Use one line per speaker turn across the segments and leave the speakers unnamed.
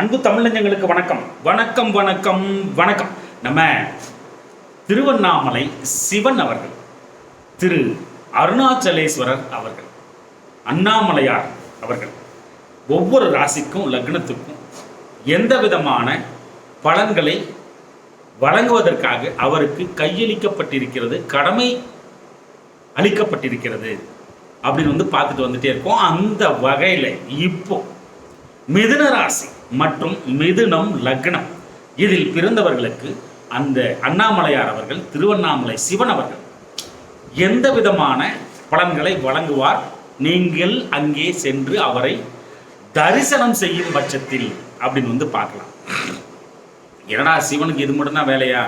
அன்பு தமிழஞ்சங்களுக்கு வணக்கம். வணக்கம் வணக்கம் வணக்கம். நம்ம திருவண்ணாமலை சிவன் அவர்கள் திரு அருணாச்சலேஸ்வரர் அவர்கள் அண்ணாமலையார் அவர்கள் ஒவ்வொரு ராசிக்கும் லக்னத்துக்கும் எந்த விதமான பலன்களை வழங்குவதற்காக அவருக்கு கையளிக்கப்பட்டிருக்கிறது கடமை அளிக்கப்பட்டிருக்கிறது அப்படின்னு வந்து பார்த்துட்டு வந்துட்டே இருக்கோம். அந்த வகையில் இப்போ மிதுன ராசி மற்றும் மிதுனம் லக்னம். இதில் பிறந்தவர்களுக்கு அந்த அண்ணாமலையார் அவர்கள் திருவண்ணாமலை சிவன் அவர்கள் எந்த விதமான பலன்களை வழங்குவார்? நீங்கள் அங்கே சென்று அவரை தரிசனம் செய்யும் பட்சத்தில் அப்படின்னு வந்து பார்க்கலாம். என்னடா சிவனுக்கு இது மட்டும்தான் வேலையா?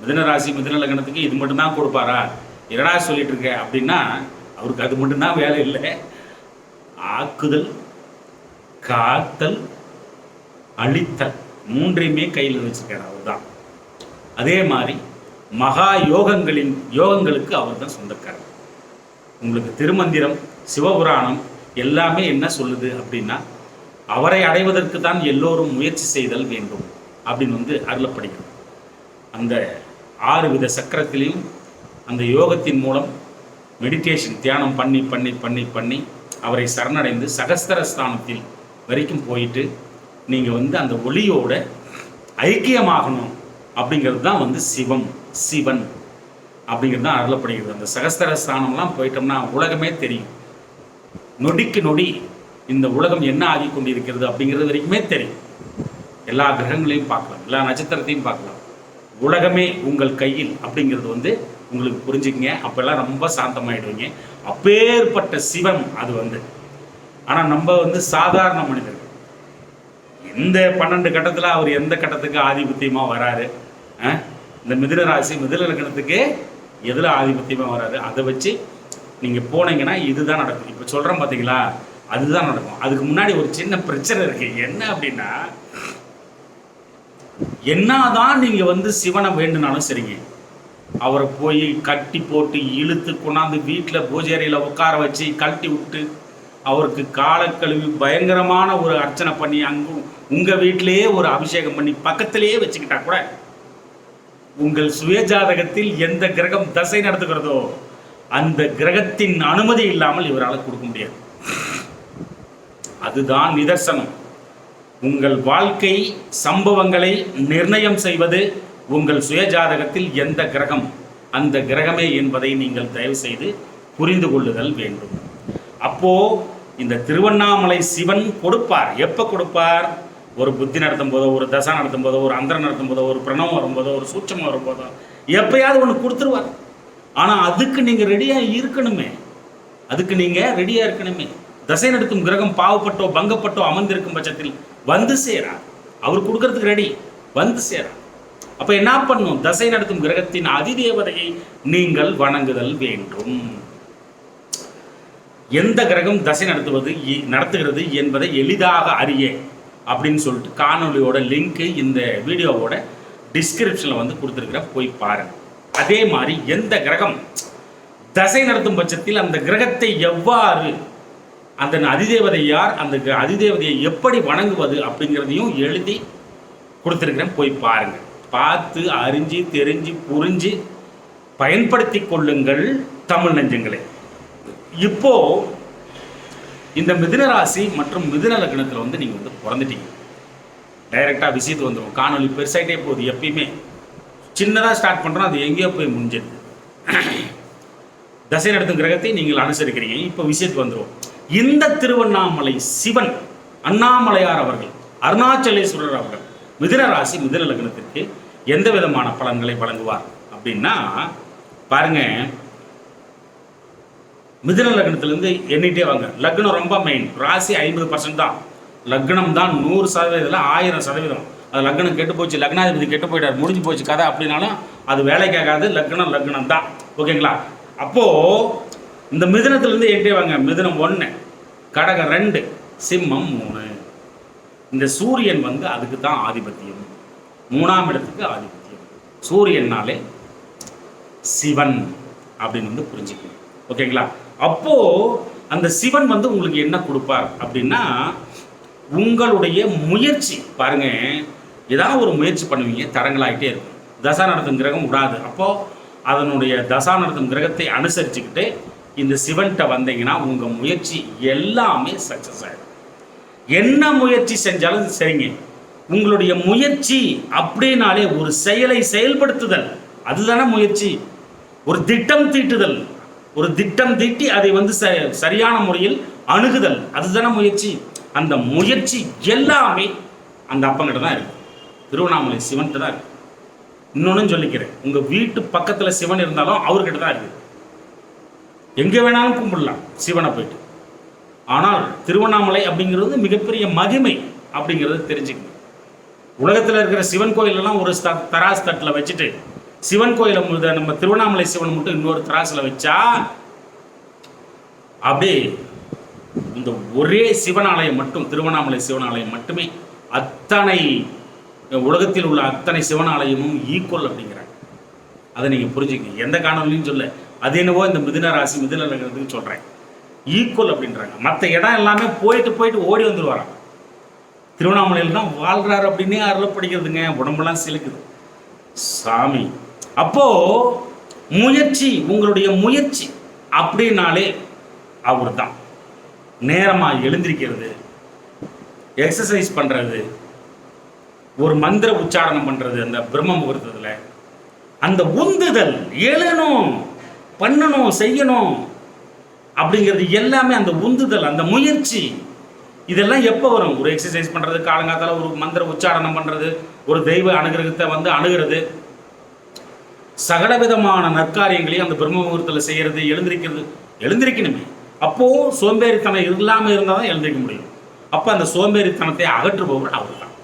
மிதுன ராசி மிதுன லக்னத்துக்கு இது மட்டும்தான் கொடுப்பாரா? என்னடா சொல்லிட்டு இருக்க? அப்படின்னா அவருக்கு அது மட்டும்தான் வேலை இல்லை. ஆக்குதல் காத்தல் அழித்தல் மூன்றையுமே கையில் வச்சுருக்கார் அவர் தான் அதே மாதிரி மகா யோகங்களின் யோகங்களுக்கு அவர் தான் சொந்தக்காரர். உங்களுக்கு திருமந்திரம் சிவபுராணம் எல்லாமே என்ன சொல்லுது அப்படின்னா அவரை அடைவதற்கு தான் எல்லோரும் முயற்சி செய்தல் வேண்டும் அப்படின்னு வந்து அருளப்படுகிறது. அந்த ஆறு வித சக்கரத்திலையும் அந்த யோகத்தின் மூலம் மெடிடேஷன் தியானம் பண்ணி பண்ணி பண்ணி பண்ணி அவரை சரணடைந்து சகஸ்தர ஸ்தானத்தில் வரைக்கும் போயிட்டு நீங்கள் வந்து அந்த ஒளியோட ஐக்கியமாகணும் அப்படிங்கிறது தான் வந்து சிவம் சிவன் அப்படிங்கிறது தான் அருளப்படுகிறது. அந்த சகஸ்தர ஸ்தானம்லாம் போயிட்டோம்னா உலகமே தெரியும். நொடிக்கு நொடி இந்த உலகம் என்ன ஆகி கொண்டிருக்கிறது அப்படிங்கிறது வரைக்குமே தெரியும். எல்லா கிரகங்களையும் பார்க்கலாம் எல்லா நட்சத்திரத்தையும் பார்க்கலாம். உலகமே உங்கள் கையில் அப்படிங்கிறது வந்து உங்களுக்கு புரிஞ்சுக்கங்க. அப்போல்லாம் ரொம்ப சாந்தமாயிடுவீங்க. அப்பேற்பட்ட சிவம் அது வந்து. ஆனால் நம்ம வந்து சாதாரண மனிதர்கள். இந்த பன்னெண்டு கட்டத்தில் அவர் எந்த கட்டத்துக்கு ஆதிபத்தியமாக வராரு? ஆ? இந்த மிதுன ராசி மிதுன லக்னத்துக்கு எதில் ஆதிபத்தியமாக வராது அதை வச்சு நீங்கள் போனீங்கன்னா இதுதான் நடக்கும். இப்போ சொல்கிறோம் பார்த்தீங்களா அதுதான் நடக்கும். அதுக்கு முன்னாடி ஒரு சின்ன பிரச்சனை இருக்கு. என்ன அப்படின்னா என்னதான் நீங்க வந்து சிவனை வேண்டுனாலும் சரிங்க. அவரை போய் கட்டி போட்டு இழுத்து கொண்டாந்து வீட்டில் பூஜை அறையில் உட்கார வச்சு கழட்டி விட்டு அவருக்கு காலை கழுவி பயங்கரமான ஒரு அர்ச்சனை பண்ணி அங்கும் உங்கள் வீட்டிலேயே ஒரு அபிஷேகம் பண்ணி பக்கத்திலேயே வச்சுக்கிட்டா கூட உங்கள் சுயஜாதகத்தில் எந்த கிரகம் தசை நடத்துகிறதோ அந்த கிரகத்தின் அனுமதி இல்லாமல் இவரால் கொடுக்க முடியாது. அதுதான் நிதர்சனம். உங்கள் வாழ்க்கை சம்பவங்களை நிர்ணயம் செய்வது உங்கள் சுயஜாதகத்தில் எந்த கிரகம் அந்த கிரகமே என்பதை நீங்கள் தயவு செய்து புரிந்து கொள்ளுதல் வேண்டும். அப்போது இந்த திருவண்ணாமலை சிவன் கொடுப்பார். எப்போ கொடுப்பார்? ஒரு புத்தி நடத்தும் போதோ ஒரு தசா நடத்தும் போதோ ஒரு அந்தரம் நடத்தும் போதோ ஒரு பிரணவம் வரும்போதோ ஒரு சூட்சம் வரும்போதோ எப்பயாவது ஒன்று கொடுத்துருவார். ஆனால் அதுக்கு நீங்கள் ரெடியாக இருக்கணுமே. அதுக்கு நீங்கள் ரெடியாக இருக்கணுமே. தசை நடத்தும் கிரகம் பாவப்பட்டோ பங்கப்பட்டோ அமர்ந்திருக்கும் பட்சத்தில் வந்து சேரா அவர் கொடுக்கறதுக்கு ரெடி வந்து சேரா அப்போ என்ன பண்ணும்? தசை நடத்தும் கிரகத்தின் அதிதேவதையை நீங்கள் வணங்குதல் வேண்டும். எந்த கிரகம் தசை நடத்துவது இ- நடத்துகிறது என்பதை எளிதாக அறிய அப்படின்னு சொல்லிட்டு காணொளியோட லிங்க் இந்த வீடியோவோட டிஸ்கிரிப்ஷனில் வந்து கொடுத்துருக்குறேன் போய் பாருங்கள் அதே மாதிரி எந்த கிரகம் தசை நடத்தும் பட்சத்தில் அந்த கிரகத்தை எவ்வாறு அந்த அதிதேவதை யார் அந்த அதிதேவதையை எப்படி வணங்குவது அப்படிங்கிறதையும் எழுதி கொடுத்துருக்குறேன் போய் பாருங்கள் பார்த்து அறிஞ்சு தெரிஞ்சு புரிஞ்சு பயன்படுத்தி கொள்ளுங்கள் தமிழ் நெஞ்சங்களே. இப்போ இந்த மிதுன ராசி மற்றும் மிதுன லக்னத்தில் வந்து நீங்கள் வந்து பிறந்துட்டீங்க. டைரெக்டாக விசிட் வந்துடும் காணொலி பெருசாயிட்டே போகுது எப்பயுமே. சின்னதாக ஸ்டார்ட் பண்ணுறோம் அது எங்கேயோ போய் முடிஞ்சது தசை நடத்தும் கிரகத்தை நீங்கள் அனுசரிக்கிறீங்க. இப்போ விஷயத்துக்கு வந்துடும் இந்த திருவண்ணாமலை சிவன் அண்ணாமலையார் அவர்கள் அருணாச்சலேஸ்வரர் அவர்கள் மிதுன ராசி மிதுன லக்னத்திற்கு எந்த விதமான பலன்களை வழங்குவார்? அப்படின்னா பாருங்கள் மிதுன லக்னத்துலேருந்து எண்ணிட்டே வாங்க. லக்னம் ரொம்ப மெயின் ராசி ஐம்பது பர்சன்ட் தான். லக்னம் தான் நூறு சதவீதத்தில் ஆயிரம் சதவீதம். அது லக்னம் கெட்டு போச்சு லக்னாதிபதி கெட்டு போயிட்டார் முடிஞ்சு போச்சு கதை அப்படின்னாலும் அது வேலைக்காகாது லக்னம் லக்னம் தான். ஓகேங்களா? அப்போது இந்த மிதுனத்துலேருந்து எண்ணிட்டே வாங்க. மிதுனம் ஒன்று கடகம் ரெண்டு சிம்மம் மூணு. இந்த சூரியன் வந்து அதுக்கு தான் ஆதிபத்தியம். மூணாம் இடத்துக்கு ஆதிபத்தியம். சூரியன்னாலே சிவன் அப்படின்னு வந்து புரிஞ்சுக்கணும். ஓகேங்களா? அப்போ அந்த சிவன் வந்து உங்களுக்கு என்ன கொடுப்பார் அப்படின்னா உங்களுடைய முயற்சி. பாருங்க ஏதாவது ஒரு முயற்சி பண்ணுவீங்க தரங்களாகிட்டே இருக்கும். தசாநடத்தும் கிரகம் விடாது. அப்போது அதனுடைய தசா நடத்தும் கிரகத்தை அனுசரிச்சுக்கிட்டு இந்த சிவன்கிட்ட வந்தீங்கன்னா உங்கள் முயற்சி எல்லாமே சக்ஸஸ் ஆகிடும் என்ன முயற்சி செஞ்சாலும் சரிங்க. உங்களுடைய முயற்சி அப்படின்னாலே ஒரு செயலை செயல்படுத்துதல். அதுதானே முயற்சி. ஒரு திட்டம் தீட்டுதல். ஒரு திட்டம் தீட்டி அதை வந்து ச சரியான முறையில் அணுகுதல். அதுதானே முயற்சி. அந்த முயற்சி எல்லாமே அந்த அப்பங்கிட்ட தான் இருக்கு. திருவண்ணாமலை சிவன்கிட்ட தான் இருக்கு. இன்னொன்னு சொல்லிக்கிறேன். உங்கள் வீட்டு பக்கத்தில் சிவன் இருந்தாலும் அவர்கிட்ட தான் இருக்குது எங்கே வேணாலும் கும்பிடலாம் சிவனை போயிட்டு. ஆனால் திருவண்ணாமலை அப்படிங்கிறது மிகப்பெரிய மகிமை அப்படிங்கிறத தெரிஞ்சுக்கணும். உலகத்தில் இருக்கிற சிவன் கோயிலெல்லாம் ஒரு ஸ்த- தட்டில் வச்சுட்டு சிவன் கோயிலை நம்ம திருவண்ணாமலை சிவன் மட்டும் இன்னொரு திராசில் வச்சா அப்படியே இந்த ஒரே சிவனாலயம் மட்டும் திருவண்ணாமலை சிவனாலயம் மட்டுமே அத்தனை உலகத்தில் உள்ள அத்தனை சிவனாலயமும் ஈக்குவல் அப்படிங்கிறாங்க. அதை நீங்கள் புரிஞ்சுக்கங்க. எந்த காணொலியும் சொல்ல. அது என்னவோ இந்த மிதுன ராசி மிதுன சொல்கிறேன் ஈக்குவல் அப்படின்றாங்க. மற்ற இடம் எல்லாமே போயிட்டு போயிட்டு ஓடி வந்துடுவாராம் திருவண்ணாமலையில் தான் வாழ்றாரு அப்படின்னே அருளப்படுகிறதுங்க. உடம்பெல்லாம் சிலுக்குது. சாமி அப்போ முயற்சி உங்களுடைய முயற்சி அப்படின்னாலே அவர் தான் நேரமாக எழுந்திருக்கிறது எக்ஸசைஸ் பண்ணுறது ஒரு மந்திர உச்சாரணம் பண்ணுறது அந்த பிரம்ம முகூர்த்தத்தில். அந்த உந்துதல் எழணும் பண்ணணும் செய்யணும் அப்படிங்கிறது எல்லாமே அந்த உந்துதல் அந்த முயற்சி. இதெல்லாம் எப்போ வரும்? ஒரு எக்ஸசைஸ் பண்ணுறது காலங்காலத்தில் ஒரு மந்திர உச்சாரணம் பண்ணுறது ஒரு தெய்வ அனுகிரகத்தை வந்து அணுகிறது. சகலவிதமான நற்காரியங்களையும் அந்த பிரம்ம முகூர்த்தத்தில் செய்கிறது எழுந்திருக்கிறது எழுந்திருக்கணுமே. அப்போது சோம்பேறித்தனம் இல்லாமல் இருந்தால் தான் எழுந்திருக்க முடியும். அப்போ அந்த சோம்பேறித்தனத்தை அகற்றுபவர் அவர் தான்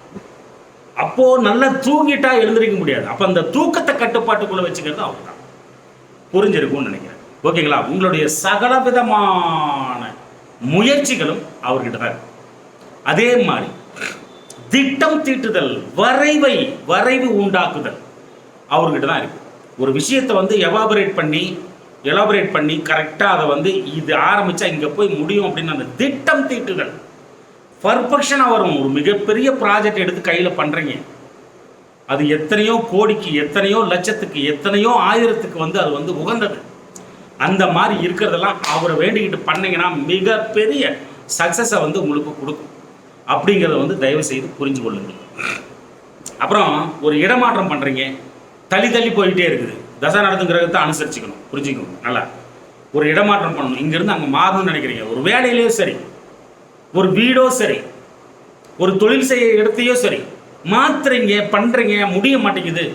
அப்போது நல்லா தூங்கிட்டா எழுந்திருக்க முடியாது. அப்போ அந்த தூக்கத்தை கட்டுப்பாட்டுக்குள்ளே வச்சுக்கிறது அவர் தான் புரிஞ்சிருக்கும்னு நினைக்கிறேன். ஓகேங்களா? உங்களுடைய சகலவிதமான முயற்சிகளும் அவர்கிட்ட தான் அதே மாதிரி திட்டம் தீட்டுதல் வரைவை வரைவு உண்டாக்குதல் அவர்கிட்ட தான் இருக்கு. ஒரு விஷயத்தை வந்து எவாபரேட் பண்ணி எலாபரேட் பண்ணி கரெக்டாக அதை வந்து இது ஆரம்பிச்சா இங்கே போய் முடியும் அப்படின்னு அந்த திட்டம் தீட்டுதல் பர்ஃபெக்ஷனாக வரும். ஒரு மிகப்பெரிய ப்ராஜெக்ட் எடுத்து கையில் பண்ணுறீங்க அது எத்தனையோ கோடிக்கு எத்தனையோ லட்சத்துக்கு எத்தனையோ ஆயிரத்துக்கு வந்து அது வந்து உகந்தது. அந்த மாதிரி இருக்கிறதெல்லாம் அவரை வேண்டிக்கிட்டு பண்ணிங்கன்னா மிகப்பெரிய சக்ஸஸை வந்து உங்களுக்கு கொடுக்கும். அப்படிங்கிறத வந்து தயவு செய்து புரிஞ்சு கொள்ளுங்கள் அப்புறம் ஒரு இடமாற்றம் பண்ணுறீங்க தள்ளி தள்ளி போயிட்டே இருக்குது. தசை நடத்தும் கிரகத்தை அனுசரிச்சுக்கணும். புரிஞ்சுக்கணும் நல்லா. ஒரு இடமாற்றம் பண்ணணும். இங்கேருந்து அங்கே மாறணும்னு நினைக்கிறீங்க. ஒரு வேலையிலையும் சரி. ஒரு வீடோ சரி. ஒரு தொழில் செய்ய இடத்தையோ சரி. மாத்துறீங்க பண்ணுறீங்க முடிய மாட்டேங்குது.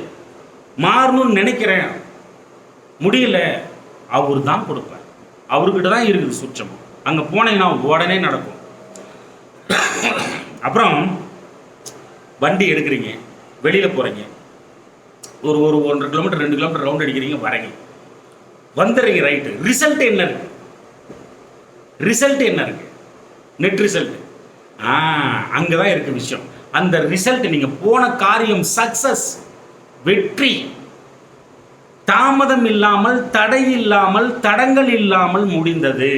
மாறணும்னு நினைக்கிறேன். முடியல. அவர் தான் கொடுப்பார். அவர்கிட்ட தான் இருக்குது சுற்றம் அங்கே போனீங்கன்னா உடனே நடக்கும். அப்புறம் வண்டி எடுக்கிறீங்க. வெளியில் போகிறீங்க ஒரு ஒரு ஒன்றரை கிலோமீட்டர் ரெண்டு கிலோமீட்டர் ரவுண்ட் அடிக்கிறீங்க வரீங்க வந்துடுறீங்க ரைட்டு ரிசல்ட் என்ன இருக்கு? ரிசல்ட் என்ன இருக்கு? நெட் ரிசல்ட் ஆ அங்கே தான் இருக்கு விஷயம். அந்த ரிசல்ட் நீங்கள் போன காரியம் சக்சஸ் வெற்றி. தாமதம் இல்லாமல் தடை இல்லாமல் தடங்கள் இல்லாமல் முடிந்தது.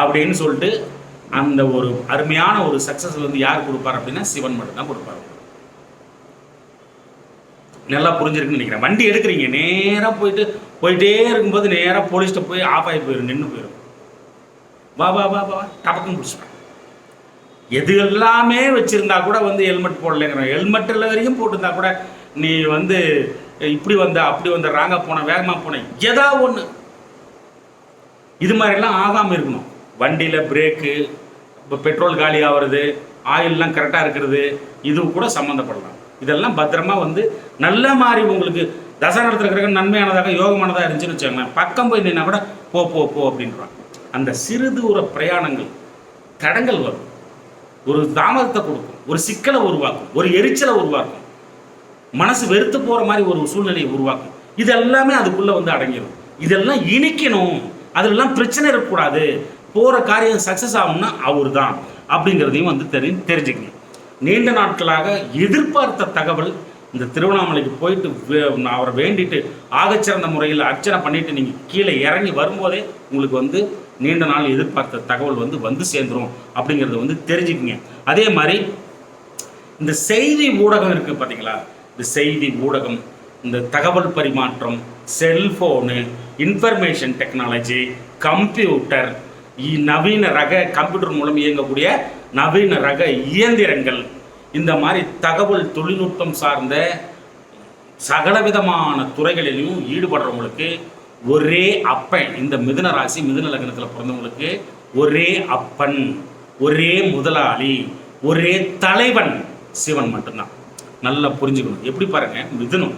அப்படின்னு சொல்லிட்டு அந்த ஒரு அருமையான ஒரு சக்சஸ் வந்து யார் கொடுப்பார் அப்படின்னா சிவன் மட்டும் தான் கொடுப்பார். நல்லா புரிஞ்சிருக்குன்னு நினைக்கிறேன். வண்டி எடுக்கிறீங்க நேராக போயிட்டு போயிட்டே இருக்கும்போது நேராக போலீஸ்கிட்ட போய் ஆஃப் ஆகி போயிடும் நின்று போயிடும் வா வா வா வா டபக்குன்னு பிடிச்சிப்பேன் எது எல்லாமே வச்சிருந்தா கூட வந்து ஹெல்மெட் போடலைங்கிறோம் ஹெல்மெட் இல்லை வரைக்கும் போட்டிருந்தா கூட நீ வந்து இப்படி வந்த அப்படி வந்த ராங்காக போன வேகமாக போன எதா ஒன்று இது மாதிரிலாம் ஆகாமல் இருக்கணும். வண்டியில் பிரேக்கு இப்போ பெட்ரோல் காலி ஆகிறது ஆயிலெலாம் கரெக்டாக இருக்கிறது இது கூட சம்மந்தப்படலாம். இதெல்லாம் பத்திரமா வந்து நல்ல மாதிரி உங்களுக்கு தசநடத்தில் இருக்கிற நன்மையானதாக யோகமானதாக இருந்துச்சுன்னு வச்சுக்கோங்களேன். பக்கம் போய் நின்னா கூட போ போ போ அப்படின்றான் அந்த சிறு தூர பிரயாணங்கள் தடங்கள் வரும். ஒரு தாமதத்தை கொடுக்கும் ஒரு சிக்கலை உருவாக்கும் ஒரு எரிச்சலை உருவாக்கும். மனசு வெறுத்து போகிற மாதிரி ஒரு சூழ்நிலையை உருவாக்கும். இது எல்லாமே அதுக்குள்ளே வந்து அடங்கிடும் இதெல்லாம் இனிக்கணும். அதெல்லாம் பிரச்சனை இருக்கக்கூடாது. போகிற காரியம் சக்ஸஸ் ஆகும்னா அவர் தான் அப்படிங்கிறதையும் வந்து தெரி தெரிஞ்சுக்கணும் நீண்ட நாட்களாக எதிர்பார்த்த தகவல் இந்த திருவண்ணாமலைக்கு போயிட்டு அவரை வேண்டிட்டு ஆகச்சிறந்த முறையில் அர்ச்சனை பண்ணிட்டு நீங்கள் கீழே இறங்கி வரும்போதே உங்களுக்கு வந்து நீண்ட நாள் எதிர்பார்த்த தகவல் வந்து வந்து சேர்ந்துரும் அப்படிங்கிறத வந்து தெரிஞ்சுக்கங்க. அதே மாதிரி இந்த செய்தி ஊடகம் இருக்குது பார்த்தீங்களா இந்த செய்தி ஊடகம் இந்த தகவல் பரிமாற்றம் செல்ஃபோனு இன்ஃபர்மேஷன் டெக்னாலஜி கம்ப்யூட்டர் நவீன ரக கம்ப்யூட்டர் மூலம் இயங்கக்கூடிய நவீன ரக இயந்திரங்கள். இந்த மாதிரி தகவல் தொழில்நுட்பம் சார்ந்த சகலவிதமான துறைகளிலும் ஈடுபடுறவங்களுக்கு ஒரே அப்பன். இந்த மிதுன ராசி மிதுன லக்னத்தில் பிறந்தவங்களுக்கு ஒரே அப்பன் ஒரே முதலாளி ஒரே தலைவன் சிவன் மட்டும்தான். நல்லா புரிஞ்சுக்கணும். எப்படி பாருங்க? மிதுனம்.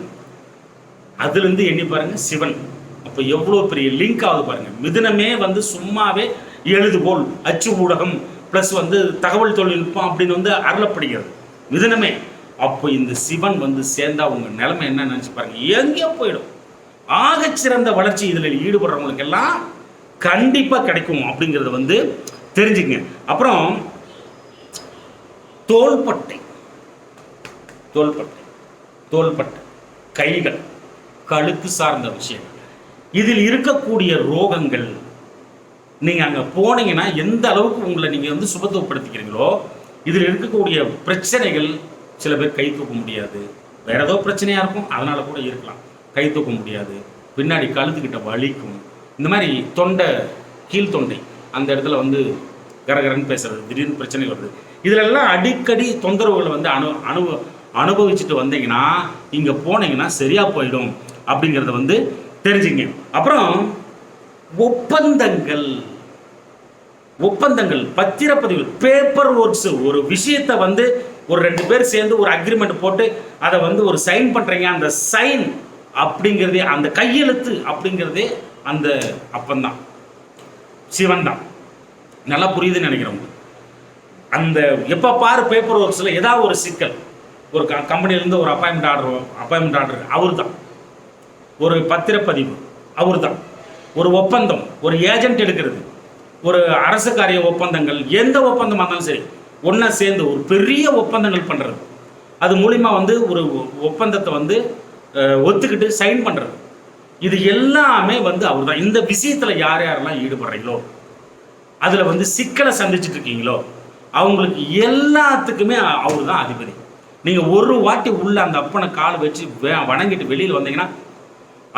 அதுலேருந்து எண்ணி பாருங்க சிவன். அப்போ எவ்வளோ பெரிய லிங்க் ஆகுது பாருங்க. மிதுனமே வந்து சும்மாவே எழுதுகோள் அச்சு ஊடகம் ப்ளஸ் வந்து தகவல் தொழில்நுட்பம் அப்படின்னு வந்து அருளப்படுகிறது. மிதுனமே. அப்போ இந்த சிவன் வந்து சேர்ந்தா உங்கள் நிலைமை என்ன நினச்சி பாருங்க. எங்கேயோ போயிடும். ஆக சிறந்த வளர்ச்சி இதில் ஈடுபடுறவங்களுக்கு எல்லாம் கண்டிப்பாக கிடைக்கும் அப்படிங்கிறத வந்து தெரிஞ்சுங்க. அப்புறம் தோள்பட்டை. தோள்பட்டை. தோள்பட்டை. கைகள். கழுத்து சார்ந்த விஷயங்கள். இதில் இருக்கக்கூடிய ரோகங்கள் நீங்கள் அங்கே போனீங்கன்னா எந்த அளவுக்கு உங்களை நீங்கள் வந்து சுபத்துவப்படுத்திக்கிறீங்களோ இதில் இருக்கக்கூடிய பிரச்சனைகள் சில பேர் கை தூக்க முடியாது. வேற ஏதோ பிரச்சனையாக இருக்கும் அதனால் கூட இருக்கலாம். கை தூக்க முடியாது. பின்னாடி கழுத்துக்கிட்ட வலிக்கும். இந்த மாதிரி தொண்டை கீழ் தொண்டை அந்த இடத்துல வந்து கரகரன்னு பேசுறது திடீர்னு பிரச்சனை வருது. இதிலெல்லாம் அடிக்கடி தொந்தரவுகளை வந்து அனு அனுப அனுபவிச்சுட்டு வந்தீங்கன்னா இங்கே போனீங்கன்னா சரியாக போயிடும் அப்படிங்கிறத வந்து தெரிஞ்சுங்க. அப்புறம் ஒப்பந்தங்கள். ஒப்பந்தங்கள் பத்திரப்பதிவு பேப்பர் ஒர்க்ஸ் ஒரு விஷயத்தை வந்து ஒரு ரெண்டு பேர் சேர்ந்து ஒரு அக்ரிமெண்ட் போட்டு அதை வந்து ஒரு சைன் பண்ணுறீங்க அந்த சைன் அப்படிங்கிறதே அந்த கையெழுத்து அப்படிங்கிறதே அந்த அப்பந்தான். சிவன் தான் நல்லா புரியுதுன்னு நினைக்கிறவங்க அந்த எப்போ பாரு பேப்பர் ஒர்க்ஸில் ஏதாவது ஒரு சிக்கல். ஒரு க கம்பெனிலேருந்து ஒரு அப்பாயின்மெண்ட் ஆர்டர் அப்பாயின்மெண்ட் ஆர்டர் அவர் தான் ஒரு பத்திரப்பதிவு அவர் தான் ஒரு ஒப்பந்தம் ஒரு ஏஜென்ட் எடுக்கிறது. ஒரு அரசு காரிய ஒப்பந்தங்கள் எந்த ஒப்பந்தமாக இருந்தாலும் சரி ஒன்றா சேர்ந்து ஒரு பெரிய ஒப்பந்தங்கள் பண்ணுறது அது மூலிமா வந்து ஒரு ஒப்பந்தத்தை வந்து ஒத்துக்கிட்டு சைன் பண்ணுறது இது எல்லாமே வந்து அவர் தான் இந்த விஷயத்தில் யார் யாரெல்லாம் ஈடுபடுறீங்களோ அதில் வந்து சிக்கலை சந்திச்சுட்டு இருக்கீங்களோ அவங்களுக்கு எல்லாத்துக்குமே அவர் தான் அதிபதி. நீங்கள் ஒரு வாட்டி உள்ள அந்த அப்பனை கால் வச்சு வணங்கிட்டு வெளியில் வந்தீங்கன்னா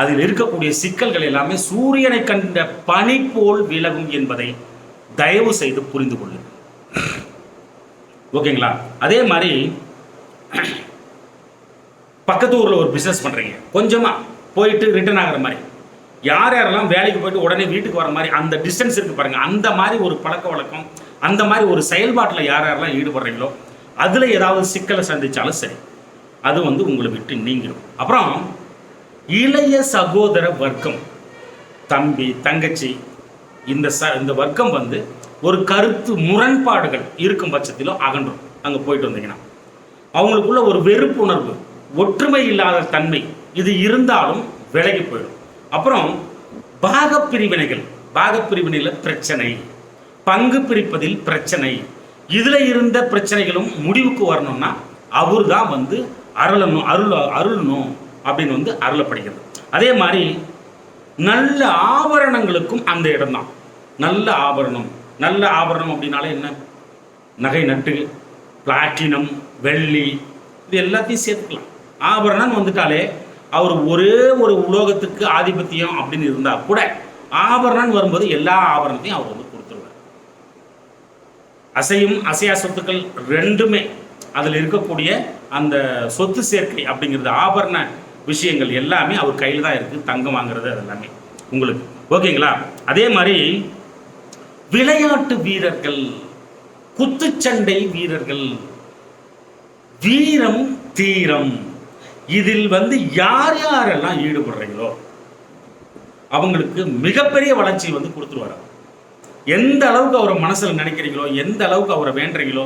அதில் இருக்கக்கூடிய சிக்கல்கள் எல்லாமே சூரியனை கண்ட பனி போல் விலகும் என்பதை தயவு செய்து புரிந்து கொள்ளுங்கள். ஓகேங்களா? அதே மாதிரி பக்கத்து ஊரில் ஒரு பிஸ்னஸ் பண்ணுறீங்க கொஞ்சமாக போயிட்டு ரிட்டர்ன் ஆகிற மாதிரி. யார் யாரெல்லாம் வேலைக்கு போயிட்டு உடனே வீட்டுக்கு வர மாதிரி அந்த டிஸ்டன்ஸ் இருக்கு பாருங்கள் அந்த மாதிரி ஒரு பழக்க வழக்கம் அந்த மாதிரி ஒரு செயல்பாட்டில் யார் யாரெல்லாம் ஈடுபடுறீங்களோ அதில் ஏதாவது சிக்கலை சந்தித்தாலும் சரி அது வந்து உங்களை விட்டு நீங்கிடும். அப்புறம் இளைய சகோதர வர்க்கம். தம்பி தங்கச்சி இந்த ச இந்த வர்க்கம் வந்து ஒரு கருத்து முரண்பாடுகள் இருக்கும் பட்சத்திலும் அகன்றும். அங்கே போயிட்டு வந்தீங்கன்னா. அவங்களுக்குள்ள ஒரு வெறுப்புணர்வு ஒற்றுமை இல்லாத தன்மை இது இருந்தாலும் விலகி போயிடும். அப்புறம் பாகப்பிரிவினைகள். பாகப்பிரிவினையில் பிரச்சனை பங்கு பிரிப்பதில் பிரச்சனை. இதில் இருந்த பிரச்சனைகளும் முடிவுக்கு வரணும்னா அவர் தான் வந்து அருளணும் அருள் அருளணும். அப்படின்னு வந்து அருளப்படுகிறது. அதே மாதிரி நல்ல ஆபரணங்களுக்கும் அந்த இடம்தான். நல்ல ஆபரணம். நல்ல ஆபரணம் அப்படின்னாலே என்ன? நகை நட்டு பிளாட்டினம் வெள்ளி இது எல்லாத்தையும் சேர்த்துக்கலாம். ஆபரணம் வந்துட்டாலே அவர் ஒரே ஒரு உலோகத்துக்கு ஆதிபத்தியம் அப்படின்னு இருந்தால் கூட ஆபரணம் வரும்போது எல்லா ஆபரணத்தையும் அவர் வந்து கொடுத்துருவார். அசையும் அசையா சொத்துக்கள் ரெண்டுமே அதில் இருக்கக்கூடிய அந்த சொத்து சேர்க்கை அப்படிங்கிறது ஆபரண விஷயங்கள் எல்லாமே அவர் கையில் தான் இருக்குது தங்கம் வாங்குறது அது எல்லாமே உங்களுக்கு. ஓகேங்களா? அதே மாதிரி விளையாட்டு வீரர்கள் குத்துச்சண்டை வீரர்கள் வீரம் தீரம். இதில் வந்து யார் யாரெல்லாம் ஈடுபடுறீங்களோ அவங்களுக்கு மிகப்பெரிய வளர்ச்சி வந்து கொடுத்துருவார் எந்த அளவுக்கு அவரை மனசில் நினைக்கிறீங்களோ எந்த அளவுக்கு அவரை வேண்டுறீங்களோ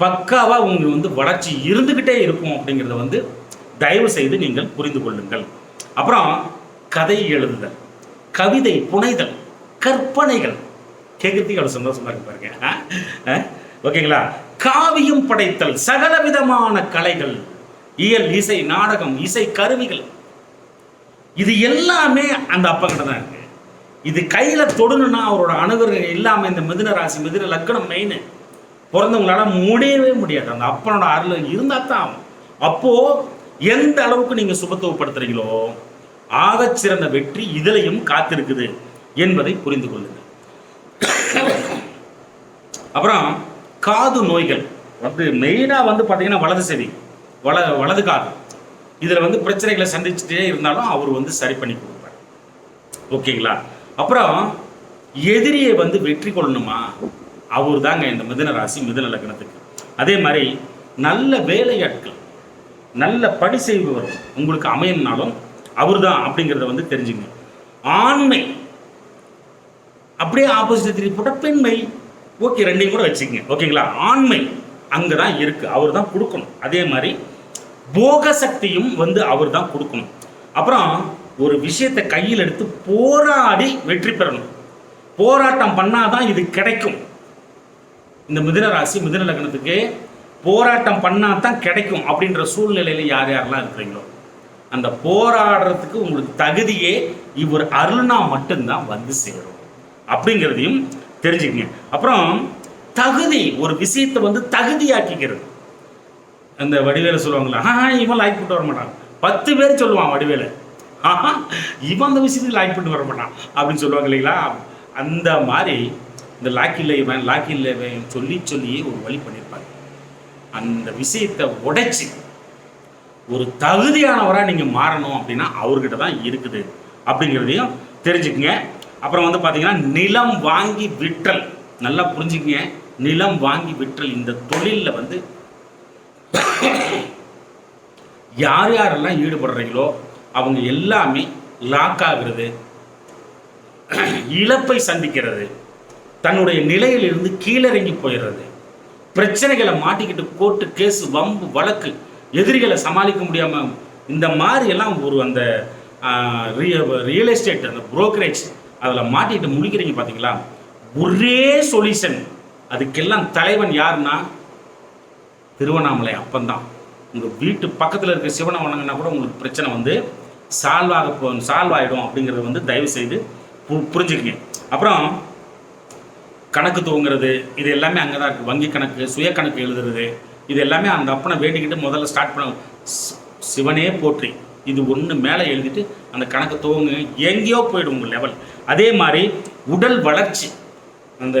பக்காவாக உங்களுக்கு வந்து வளர்ச்சி இருந்துக்கிட்டே இருக்கும் அப்படிங்கிறத வந்து தயவு செய்து நீங்கள் புரிந்து கொள்ளுங்கள். அப்புறம் கதை எழுதுதல் கவிதை புனைதல் கற்பனைகள். கேட்கறதுக்கு அவ்வளோ சந்தோஷமா இருக்கு பாருங்க. ஓகேங்களா? காவியம் படைத்தல் சகல விதமான கலைகள் இயல் இசை நாடகம் இசை கருவிகள். இது எல்லாமே அந்த அப்பங்கிட்ட தான் இருக்கு. இது கையில் தொடணும்னா அவரோட அனுகிரகம் இல்லாமல் இந்த மிதுன ராசி மிதுன லக்கணம் மெயின் பிறந்தவங்களால முடியவே முடியாது. அந்த அப்பனோட அருள் இருந்தால் தான் அப்போ எந்த அளவுக்கு நீங்க சுபத்துவப்படுத்துறீங்களோ ஆகச்சிறந்த வெற்றி இதிலையும் காத்திருக்குது என்பதை புரிந்து கொள்ளுங்கள் அப்புறம் காது நோய்கள். வந்து மெயினாக வந்து பார்த்தீங்கன்னா வலது செவி வல வலது காது. இதில் வந்து பிரச்சனைகளை சந்திச்சுட்டே இருந்தாலும் அவர் வந்து சரி பண்ணி கொடுப்பார். ஓகேங்களா? அப்புறம் எதிரியை வந்து வெற்றி கொள்ளணுமா? அவர் தாங்க இந்த மிதன ராசி மிதன லக்னத்துக்கு. அதே மாதிரி நல்ல வேலையாட்கள். நல்ல படி செய்பவர் உங்களுக்கு அமையணும்னாலும் அவர் தான் அப்படிங்கிறத வந்து தெரிஞ்சுங்க ஆண்மை. அப்படியே ஆப்போசிட் திருப்பி போட்டால் பெண்மை. ஓகே ரெண்டையும் கூட வச்சுக்கங்க. ஓகேங்களா ஆண்மை அங்கே தான் இருக்குது அவர் தான் கொடுக்கணும். அதே மாதிரி போக சக்தியும் வந்து அவர் தான் கொடுக்கணும். அப்புறம் ஒரு விஷயத்தை கையில் எடுத்து போராடி வெற்றி பெறணும். போராட்டம் பண்ணாதான் இது கிடைக்கும். இந்த மிதன ராசி மிதன லக்னத்துக்கு போராட்டம் பண்ணால் தான் கிடைக்கும் அப்படின்ற சூழ்நிலையில் யார் யாரெல்லாம் இருக்கிறீங்களோ அந்த போராடுறதுக்கு உங்களுக்கு தகுதியே இவர் அருள்னா மட்டும்தான் வந்து சேரும். அப்படிங்கிறதையும் தெரிஞ்சுக்கங்க. அப்புறம் தகுதி ஒரு விஷயத்தை வந்து தகுதியாக்கிக்கிறது. அந்த வடிவேல சொல்லுவாங்களா ஆஹா இவன் லைக் பண்ணிட்டு வர மாட்டான். பத்து பேர் சொல்லுவான் வடிவேல. ஆஹா இவன் அந்த விஷயத்துக்கு லைக் பண்ணிட்டு வர மாட்டான். அப்படின்னு சொல்லுவாங்க இல்லைங்களா? அந்த மாதிரி இந்த லாக்கி இல்லை இவன் லாக்கி இல்லை இவன் சொல்லி சொல்லியே ஒரு வழி பண்ணி அந்த விஷயத்தை உடைச்சி ஒரு தகுதியானவராக நீங்கள் மாறணும் அப்படின்னா அவர்கிட்ட தான் இருக்குது அப்படிங்கிறதையும் தெரிஞ்சுக்குங்க. அப்புறம் வந்து பார்த்தீங்கன்னா நிலம் வாங்கி விற்றல். நல்லா புரிஞ்சுக்குங்க. நிலம் வாங்கி விற்றல் இந்த தொழிலில் வந்து யார் யாரெல்லாம் ஈடுபடுறீங்களோ அவங்க எல்லாமே லாக் ஆகிறது இழப்பை சந்திக்கிறது தன்னுடைய நிலையிலிருந்து கீழறங்கி போயிடுறது. பிரச்சனைகளை மாட்டிக்கிட்டு கோர்ட்டு கேஸ் வம்பு வழக்கு எதிரிகளை சமாளிக்க முடியாமல் இந்த மாதிரி எல்லாம் ஒரு அந்த ரியல் எஸ்டேட் அந்த புரோக்கரேஜ் அதில் மாட்டிக்கிட்டு முடிக்கிறீங்க பார்த்தீங்களா ஒரே சொல்யூஷன் அதுக்கெல்லாம் தலைவன் யாருன்னா திருவண்ணாமலை அப்பந்தான் உங்கள் வீட்டு பக்கத்தில் இருக்க சிவனை வணங்கினா கூட உங்களுக்கு பிரச்சனை வந்து சால்வ் ஆக சால்வ் ஆகிடும் அப்படிங்கிறத வந்து தயவு செய்து பு புரிஞ்சுக்கங்க. அப்புறம் கணக்கு துவங்குறது இது எல்லாமே அங்கே தான் இருக்குது வங்கி கணக்கு சுய கணக்கு எழுதுறது இது எல்லாமே அந்த அப்பனை வேண்டிக்கிட்டு முதல்ல ஸ்டார்ட் பண்ண சிவனே போற்றி. இது ஒன்று மேலே எழுதிட்டு அந்த கணக்கு துவங்க எங்கேயோ போயிடும் உங்கள் லெவல் அதே மாதிரி உடல் வளர்ச்சி அந்த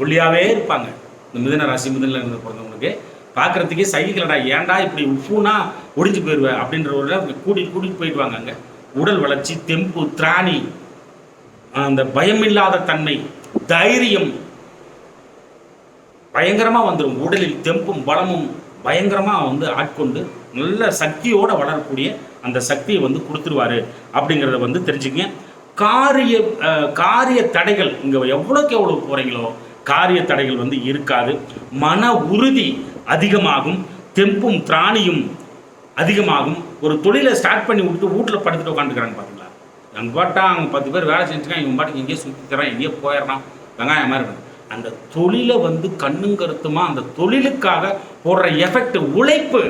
ஒல்லியாகவே இருப்பாங்க. இந்த மிதன ராசி மிதுனில் இருந்து பிறந்தவங்களுக்கு பார்க்குறதுக்கே சகிக்கலடா ஏன்டா இப்படி உப்புனா ஒடிஞ்சு போயிடுவேன் அப்படின்ற ஒரு அவங்க கூட்டிகிட்டு போயிடுவாங்க அங்கே. உடல் வளர்ச்சி தெம்பு திராணி அந்த பயமில்லாத தன்மை தைரியம் பயங்கரமாக வந்துடும் உடலில் தெம்பும் பலமும் பயங்கரமாக வந்து ஆட்கொண்டு நல்ல சக்தியோடு வளரக்கூடிய அந்த சக்தியை வந்து கொடுத்துருவாரு அப்படிங்கிறத வந்து தெரிஞ்சுக்கங்க. காரிய காரிய தடைகள் இங்கே எவ்வளோக்கு எவ்வளோ போகிறீங்களோ காரிய தடைகள் வந்து இருக்காது. மன உறுதி அதிகமாகும். தெம்பும் திராணியும் அதிகமாகும். ஒரு தொழிலை ஸ்டார்ட் பண்ணி விட்டு வீட்டில் படுத்துட்டு உட்காந்துக்கிறாங்க பார்த்தீங்களா அங்கே பாட்டா அவங்க பத்து பேர் வேலை செஞ்சுருக்கான் இவன் பாட்டுக்கு எங்கேயோ சுற்றிக்கிறான் எங்கேயோ போயிடுறான். வெங்காயம் மாதிரி அந்த தொழிலை வந்து கண்ணும் கருத்துமா அந்த தொழிலுக்காக போடுற எஃபெக்ட் உழைப்பு.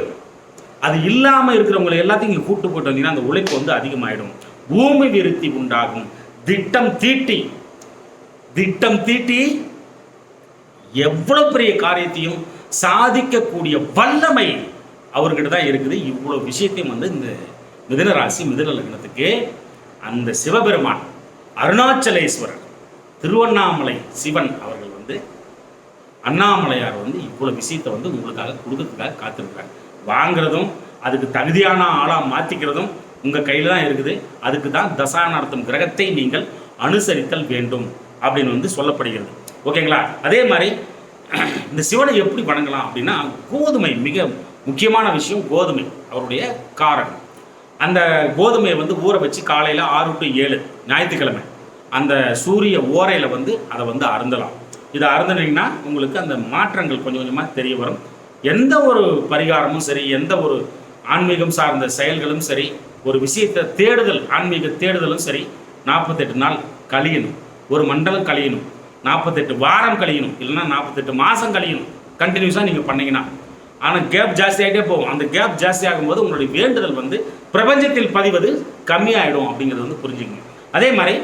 அது இல்லாமல் இருக்கிறவங்களை எல்லாத்தையும் இங்கே கூட்டு போட்டு வந்தீங்கன்னா அந்த உழைப்பு வந்து அதிகமாயிடும். பூமி விருத்தி உண்டாகும். திட்டம் தீட்டி. திட்டம் தீட்டி எவ்வளவு பெரிய காரியத்தையும் சாதிக்கக்கூடிய வல்லமை அவர்கிட்ட தான் இருக்குது. இவ்வளோ விஷயத்தையும் வந்து இந்த மிதுன ராசி லக்னத்துக்கு அந்த சிவபெருமான் அருணாச்சலேஸ்வரர் திருவண்ணாமலை சிவன் அவர்கள் வந்து அண்ணாமலையார் வந்து இவ்வளோ விஷயத்தை வந்து உங்களுக்காக கொடுக்கறதுக்காக காத்திருக்கிறார். வாங்குறதும் அதுக்கு தகுதியான ஆளாக மாற்றிக்கிறதும் உங்கள் கையில் தான் இருக்குது. அதுக்கு தான் தசா நடத்தும் கிரகத்தை நீங்கள் அனுசரித்தல் வேண்டும் அப்படின்னு வந்து சொல்லப்படுகிறது. ஓகேங்களா? அதே மாதிரி இந்த சிவனை எப்படி வணங்கலாம் அப்படின்னா கோதுமை மிக முக்கியமான விஷயம் கோதுமை அவருடைய காரணம் அந்த கோதுமையை வந்து ஊற வச்சு காலையில் ஆறு டு ஏழு ஞாயிற்றுக்கிழமை அந்த சூரிய ஓரையில் வந்து அதை வந்து அருந்தலாம். இதை அறந்துட்டீங்கன்னா உங்களுக்கு அந்த மாற்றங்கள் கொஞ்சம் கொஞ்சமாக தெரிய வரும். எந்த ஒரு பரிகாரமும் சரி எந்த ஒரு ஆன்மீகம் சார்ந்த செயல்களும் சரி ஒரு விஷயத்தை தேடுதல் ஆன்மீக தேடுதலும் சரி நாற்பத்தெட்டு நாள் கழியணும். ஒரு மண்டலம் கழியணும். நாற்பத்தெட்டு வாரம் கழியணும். இல்லைன்னா நாற்பத்தெட்டு மாதம் கழியணும். கண்டினியூஸாக நீங்கள் பண்ணீங்கன்னா. ஆனால் கேப் ஜாஸ்தியாகிட்டே போகும். அந்த கேப் ஜாஸ்தி ஆகும்போது உங்களுடைய வேண்டுதல் வந்து பிரபஞ்சத்தில் பதிவது கம்மியாயிடும் அப்படிங்கிறது வந்து புரிஞ்சுக்கணும். அதே மாதிரி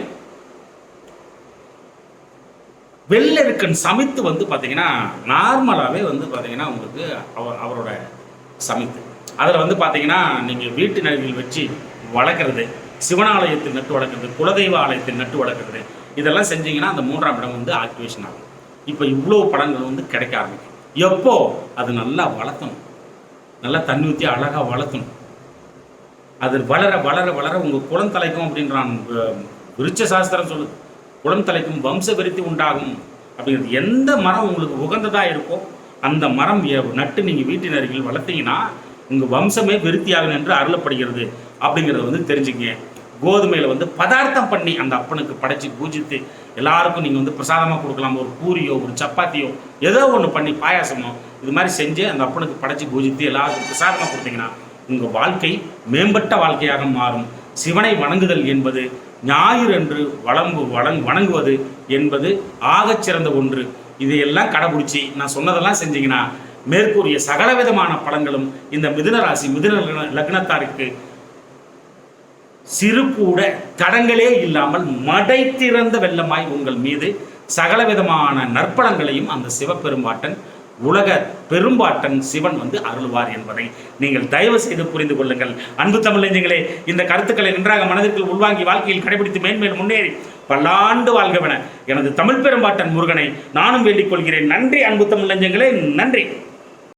வெள்ளெருக்கன் சமைத்து வந்து பார்த்தீங்கன்னா நார்மலாகவே வந்து பார்த்தீங்கன்னா உங்களுக்கு அவர் அவரோட சமைத்து. அதில் வந்து பார்த்தீங்கன்னா நீங்கள் வீட்டு நடுவில் வச்சு வளர்க்குறது சிவனாலயத்தில் நட்டு வளர்க்குறது குலதெய்வ ஆலயத்தில் நட்டு வளர்க்குறது இதெல்லாம் செஞ்சீங்கன்னா அந்த மூன்றாம் இடம் வந்து ஆக்டிவேஷன் ஆகும். இப்போ இவ்வளோ படங்கள் வந்து கிடைக்க ஆரம்பிக்கும் எப்போ? அது நல்லா வளர்த்தணும். நல்லா தண்ணி ஊற்றி அழகாக வளர்த்தணும். அது வளர வளர வளர உங்கள் குளம் தலைக்கும் அப்படின்றான் அஹ், விருட்ச சாஸ்திரம் சொல்லுது. உடன் தலைக்கும் வம்ச விருத்தி உண்டாகும் அப்படிங்கிறது எந்த மரம் உங்களுக்கு உகந்ததாக இருக்கோ அந்த மரம் நட்டு நீங்கள் வீட்டின் அருகில் வளர்த்தீங்கன்னா உங்கள் வம்சமே விருத்தியாகும் என்று அருளப்படுகிறது அப்படிங்கிறத வந்து தெரிஞ்சுக்கங்க கோதுமையில் வந்து பதார்த்தம் பண்ணி அந்த அப்பனுக்கு படைச்சி பூஜித்து எல்லாருக்கும் நீங்கள் வந்து பிரசாதமாக கொடுக்கலாம். ஒரு பூரியோ ஒரு சப்பாத்தியோ ஏதோ ஒன்று பண்ணி பாயாசமோ இது மாதிரி செஞ்சு அந்த அப்பனுக்கு படைச்சி பூஜித்து எல்லாருக்கும் பிரசாதமாக கொடுத்தீங்கன்னா உங்கள் வாழ்க்கை மேம்பட்ட வாழ்க்கையாக மாறும். சிவனை வணங்குதல் என்பது ஞாயிறு என்று வளம்பு வளங் வணங்குவது என்பது ஆகச் சிறந்த ஒன்று. இதையெல்லாம் கடைபிடிச்சி நான் சொன்னதெல்லாம் செஞ்சீங்கன்னா மேற்கூறிய சகல விதமான பலன்களும் இந்த மிதுன ராசி மிதுன லக்னத்தாருக்கு சிறு கூட தடங்களே இல்லாமல் மடை திறந்த வெள்ளமாய் உங்கள் மீது சகலவிதமான நற்பலங்களையும் அந்த சிவபெரும்பாட்டன் உலக பெரும்பாட்டன் சிவன் வந்து அருள்வார் என்பதை நீங்கள் தயவு செய்து புரிந்து கொள்ளுங்கள். அன்பு தமிழஞ்சங்களே இந்த கருத்துக்களை நன்றாக மனதிற்குள் உள்வாங்கி வாழ்க்கையில் கடைபிடித்து மேன்மேல் முன்னேறி பல்லாண்டு வாழ்கவன எனது தமிழ் பெரும்பாட்டன் முருகனை நானும் வேண்டிக் கொள்கிறேன். நன்றி அன்பு தமிழஞ்சங்களே நன்றி.